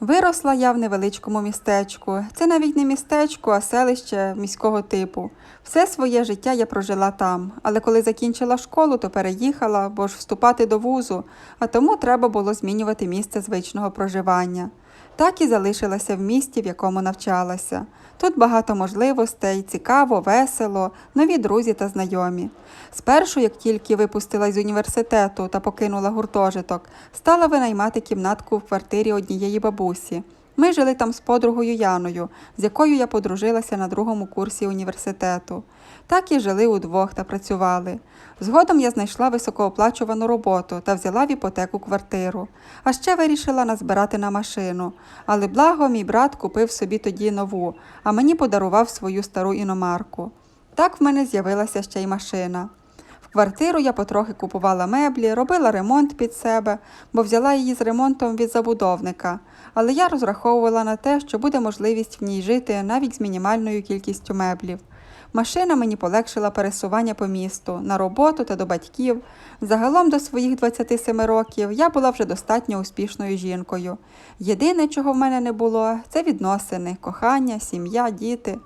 Виросла я в невеличкому містечку. Це навіть не містечко, а селище міського типу. Все своє життя я прожила там, але коли закінчила школу, то переїхала, бо ж вступати до вузу, а тому треба було змінювати місце звичного проживання. Так і залишилася в місті, в якому навчалася. Тут багато можливостей, цікаво, весело, нові друзі та знайомі. Спершу, як тільки випустилась з університету та покинула гуртожиток, стала винаймати кімнатку в квартирі однієї бабусі. Ми жили там з подругою Яною, з якою я подружилася на другому курсі університету. Так і жили удвох та працювали. Згодом я знайшла високооплачувану роботу та взяла в іпотеку квартиру. А ще вирішила назбирати на машину. Але благо мій брат купив собі тоді нову, а мені подарував свою стару іномарку. Так в мене з'явилася ще й машина. В квартиру я потрохи купувала меблі, робила ремонт під себе, бо взяла її з ремонтом від забудовника. Але я розраховувала на те, що буде можливість в ній жити навіть з мінімальною кількістю меблів. Машина мені полегшила пересування по місту, на роботу та до батьків. Загалом до своїх 27 років я була вже достатньо успішною жінкою. Єдине, чого в мене не було, це відносини, кохання, сім'я, діти.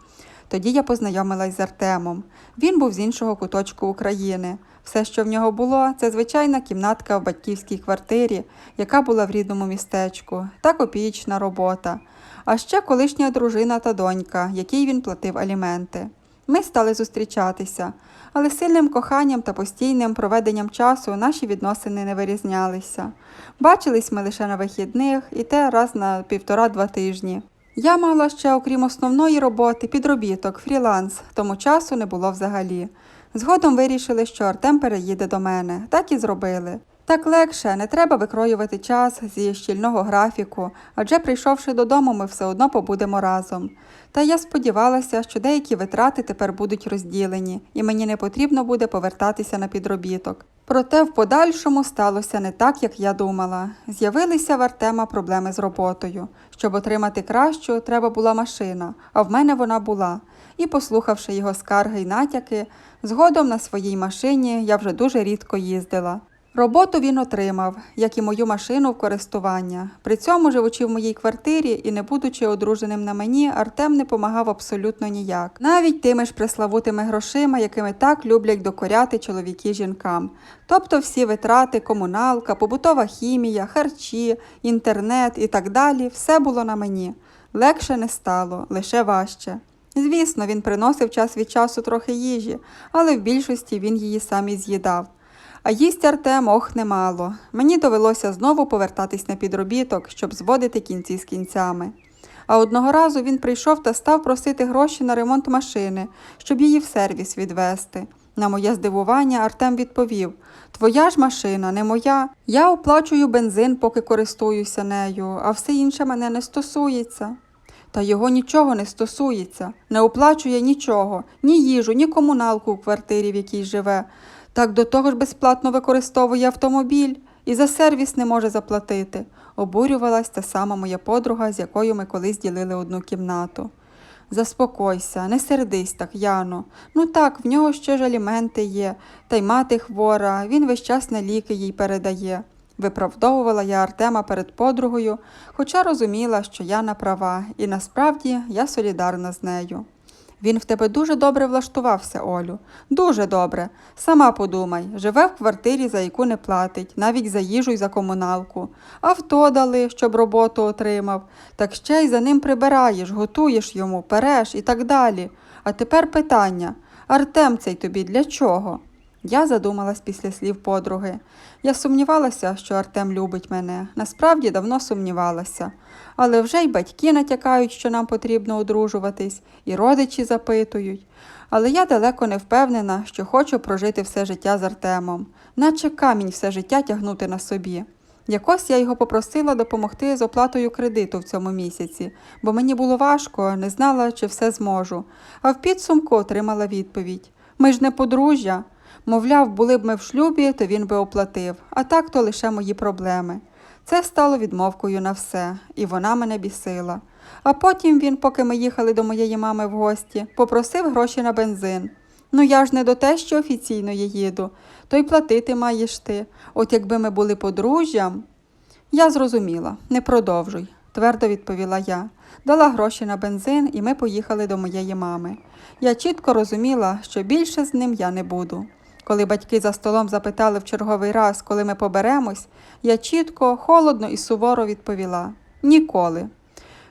Тоді я познайомилась з Артемом. Він був з іншого куточку України. Все, що в нього було, це звичайна кімнатка в батьківській квартирі, яка була в рідному містечку, та копієчна робота. А ще колишня дружина та донька, якій він платив аліменти. Ми стали зустрічатися, але сильним коханням та постійним проведенням часу наші відносини не вирізнялися. Бачились ми лише на вихідних і те раз на півтора-два тижні. Я мала ще, окрім основної роботи, підробіток, фріланс, тому часу не було взагалі. Згодом вирішили, що Артем переїде до мене. Так і зробили. Так легше, не треба викроювати час зі щільного графіку, адже прийшовши додому, ми все одно побудемо разом. Та я сподівалася, що деякі витрати тепер будуть розділені, і мені не потрібно буде повертатися на підробіток. Проте в подальшому сталося не так, як я думала. З'явилися в Артема проблеми з роботою. Щоб отримати кращу, треба була машина, а в мене вона була. І, послухавши його скарги й натяки, згодом на своїй машині я вже дуже рідко їздила. Роботу він отримав, як і мою машину в користування. При цьому, живучи в моїй квартирі і не будучи одруженим на мені, Артем не помагав абсолютно ніяк. Навіть тими ж приславутими грошима, якими так люблять докоряти чоловіки жінкам. Тобто всі витрати, комуналка, побутова хімія, харчі, інтернет і так далі, все було на мені. Легше не стало, лише важче. Звісно, він приносив час від часу трохи їжі, але в більшості він її сам і з'їдав. А їсть Артем ох немало. Мені довелося знову повертатись на підробіток, щоб зводити кінці з кінцями. А одного разу він прийшов та став просити гроші на ремонт машини, щоб її в сервіс відвести. На моє здивування Артем відповів: Твоя ж машина, не моя. Я оплачую бензин, поки користуюся нею, а все інше мене не стосується. Та його нічого не стосується, не оплачує нічого, ні їжу, ні комуналку у квартирі, в якій живе. Так до того ж безплатно використовує автомобіль і за сервіс не може заплатити. Обурювалась та сама моя подруга, з якою ми колись ділили одну кімнату. Заспокойся, не сердись так, Яно. Ну так, в нього ще ж аліменти є, та й мати хвора, він весь час на ліки їй передає. Виправдовувала я Артема перед подругою, хоча розуміла, що Яна права, і насправді я солідарна з нею. Він в тебе дуже добре влаштувався, Олю. Дуже добре. Сама подумай, живе в квартирі, за яку не платить, навіть за їжу й за комуналку. Авто дали, щоб роботу отримав. Так ще й за ним прибираєш, готуєш йому, переш і так далі. А тепер питання: Артем цей тобі для чого? Я задумалась після слів подруги. Я сумнівалася, що Артем любить мене. Насправді давно сумнівалася. Але вже й батьки натякають, що нам потрібно одружуватись, і родичі запитують. Але я далеко не впевнена, що хочу прожити все життя з Артемом, наче камінь все життя тягнути на собі. Якось я його попросила допомогти з оплатою кредиту в цьому місяці, бо мені було важко, не знала, чи все зможу. А в підсумку отримала відповідь: Ми ж не подружжя. Мовляв, були б ми в шлюбі, то він би оплатив, а так то лише мої проблеми. Це стало відмовкою на все, і вона мене бісила. А потім він, поки ми їхали до моєї мами в гості, попросив гроші на бензин. Ну я ж не до те, що офіційно я їду, то й платити маєш ти. От якби ми були подружжям. Я зрозуміла, не продовжуй. твердо відповіла я. Дала гроші на бензин, і ми поїхали до моєї мами. Я чітко розуміла, що більше з ним я не буду. Коли батьки за столом запитали в черговий раз, коли ми поберемось, я чітко, холодно і суворо відповіла ніколи.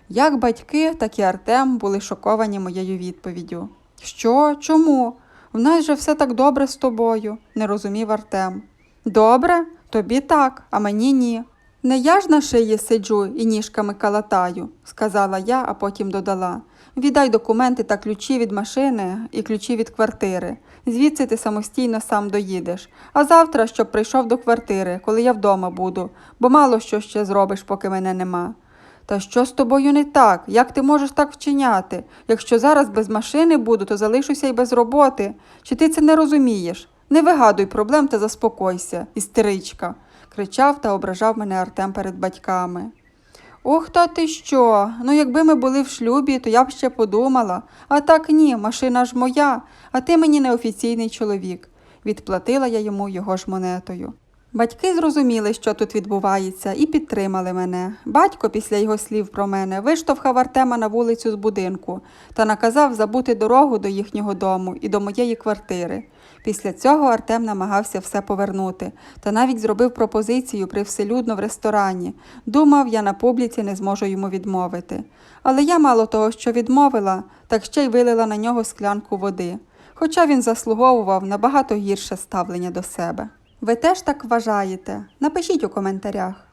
Як батьки, так і Артем були шоковані моєю відповіддю. Що? Чому? В нас же все так добре з тобою, не розумів Артем. Добре? Тобі так, а мені ні. Не я ж на шиї сиджу і ніжками калатаю, сказала я, а потім додала. Віддай документи та ключі від машини і ключі від квартири. Звідси ти самостійно сам доїдеш. А завтра, щоб прийшов до квартири, коли я вдома буду, бо мало що ще зробиш, поки мене нема. Та що з тобою не так? Як ти можеш так вчиняти? Якщо зараз без машини буду, то залишуся й без роботи. Чи ти це не розумієш? Не вигадуй проблем та заспокойся, істеричка, кричав та ображав мене Артем перед батьками. Ох, та ти що? Ну, якби ми були в шлюбі, то я б ще подумала. А так ні, машина ж моя, а ти мені неофіційний чоловік. Відплатила я йому його ж монетою. Батьки зрозуміли, що тут відбувається, і підтримали мене. Батько, після його слів про мене, виштовхав Артема на вулицю з будинку та наказав забути дорогу до їхнього дому і до моєї квартири. Після цього Артем намагався все повернути та навіть зробив пропозицію привселюдно в ресторані. Думав, я на публіці не зможу йому відмовити. Але я мало того, що відмовила, так ще й вилила на нього склянку води. Хоча він заслуговував набагато гірше ставлення до себе. Ви теж так вважаєте? Напишіть у коментарях.